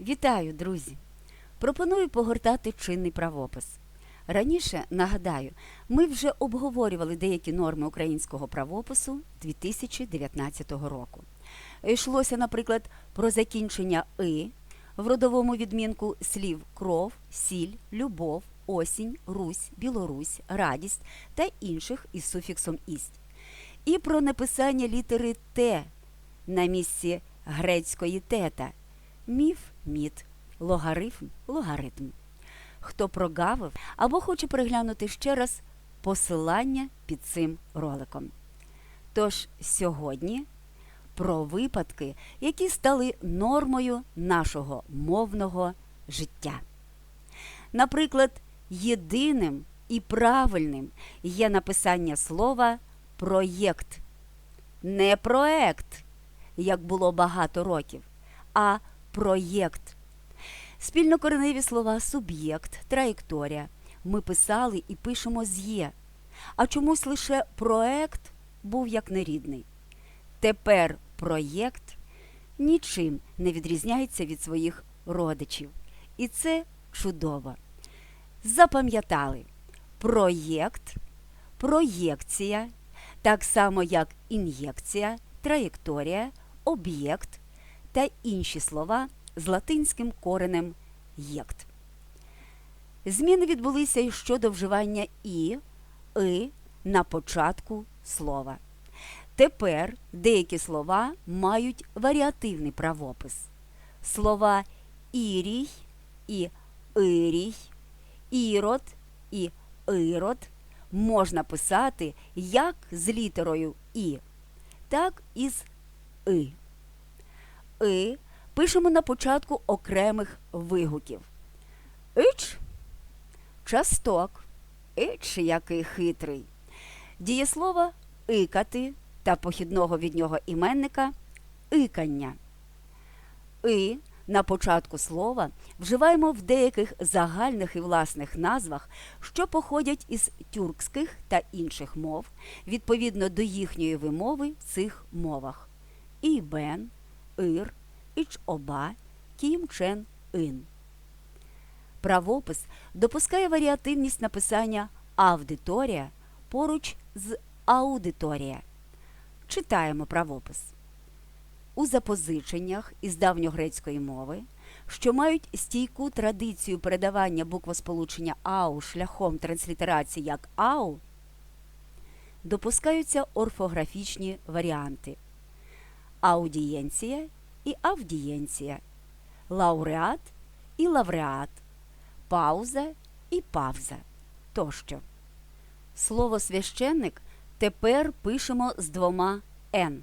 Вітаю, друзі! Пропоную погортати чинний правопис. Раніше, нагадаю, ми вже обговорювали деякі норми українського правопису 2019 року. Йшлося, наприклад, про закінчення и в родовому відмінку слів кров, сіль, любов, осінь, русь, білорусь, радість та інших із суфіксом ість. І про написання літери Т на місці грецької тета міф міт, логарифм логаритм. Хто прогавив або хоче переглянути ще раз посилання під цим роликом. Тож сьогодні про випадки, які стали нормою нашого мовного життя. Наприклад, єдиним і правильним є написання слова проєкт. Не проект, як було багато років, а проєкт. Спільнокореневі слова суб'єкт, траєкторія ми писали і пишемо з є, а чомусь лише проект був як нерідний. Тепер проєкт нічим не відрізняється від своїх родичів. І це чудово. Запам'ятали проєкт, проєкція, так само як ін'єкція, траєкторія, об'єкт та інші слова з латинським коренем єкт. Зміни відбулися і щодо вживання і, и на початку слова. Тепер деякі слова мають варіативний правопис. Слова ірій і ирій, ірод і ірод можна писати як з літерою І, так і з И. И пишемо на початку окремих вигуків. Ич часток. Ич який хитрий. Дієслова икати та похідного від нього іменника икання. И на початку слова вживаємо в деяких загальних і власних назвах, що походять із тюркських та інших мов, відповідно до їхньої вимови в цих мовах. Ібен, ир, іч-оба, кім-чен, ин. Правопис допускає варіативність написання аудиторія поруч з аудиторія. Читаємо правопис. У запозиченнях із давньогрецької мови, що мають стійку традицію передавання буквосполучення ау шляхом транслітерації як ау, допускаються орфографічні варіанти аудієнція і авдієнція, лауреат і лавреат, пауза і павза тощо. Слово священник тепер пишемо з двома «н».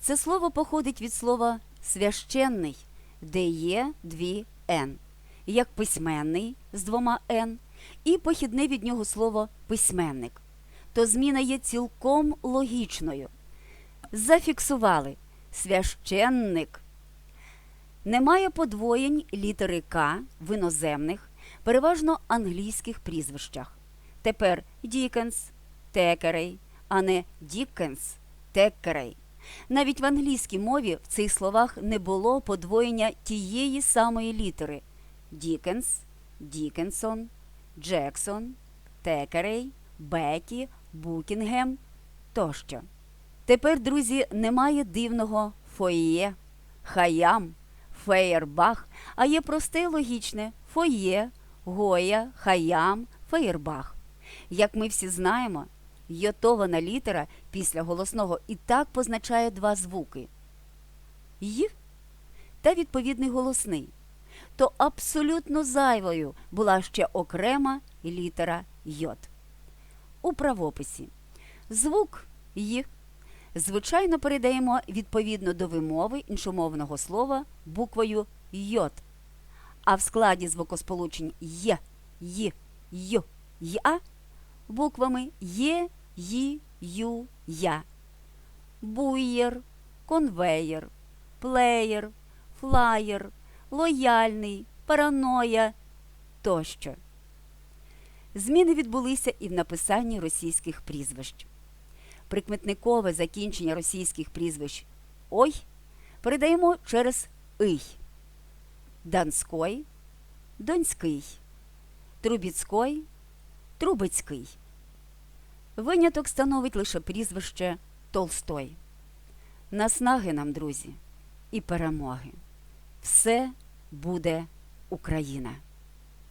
Це слово походить від слова священний, де є дві «н», як письменний з двома «н» і похідне від нього слово письменник. То зміна є цілком логічною. Зафіксували священник. Немає подвоєнь літери К в іноземних, переважно англійських прізвищах. Тепер Дікенс, Текерей, а не Діккенс, Текерей. Навіть в англійській мові в цих словах не було подвоєння тієї самої літери Дікенс, Дікенсон, Джексон, Текерей, Бекі, Букінгем тощо. Тепер, друзі, немає дивного фоє, хаям, феєрбах, а є просте і логічне фоє, гоя, хаям, феєрбах. Як ми всі знаємо, йотована літера після голосного і так позначає два звуки й та відповідний голосний. То абсолютно зайвою була ще окрема літера йот. У правописі звук й звичайно передаємо відповідно до вимови іншомовного слова буквою йот. А в складі звукосполучень є, й, й, я буквами є, ї, ю, я. Буєр, конвеєр, плеєр, флаєр, лояльний, параноя тощо. Зміни відбулися і в написанні російських прізвищ. Прикметникове закінчення російських прізвищ ой передаємо через ий. Донской, Донський, Трубіцькой, Трубецький. Виняток становить лише прізвище Толстой. Наснаги нам, друзі, і перемоги. Все буде Україна!